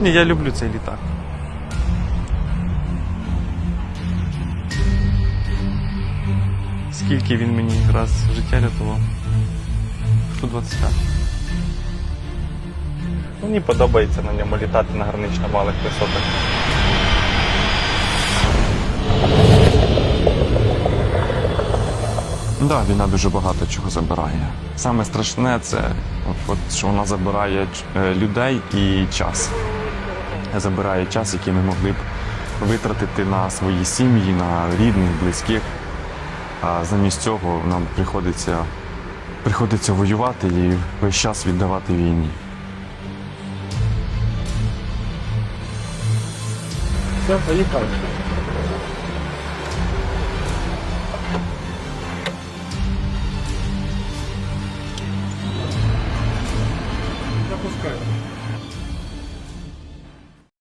Ні, я люблю цей літак. Скільки він мені раз життя рятував? 125. Мені подобається на ньому літати на гранично малих висотах. Так, да, війна дуже багато чого забирає. Саме страшне це, от, от, що вона забирає е, людей і час. Забирає час, який ми могли б витратити на свої сім'ї, на рідних, близьких. А замість цього нам приходиться, приходиться воювати і весь час віддавати війні. Все, поїхали. Запускай.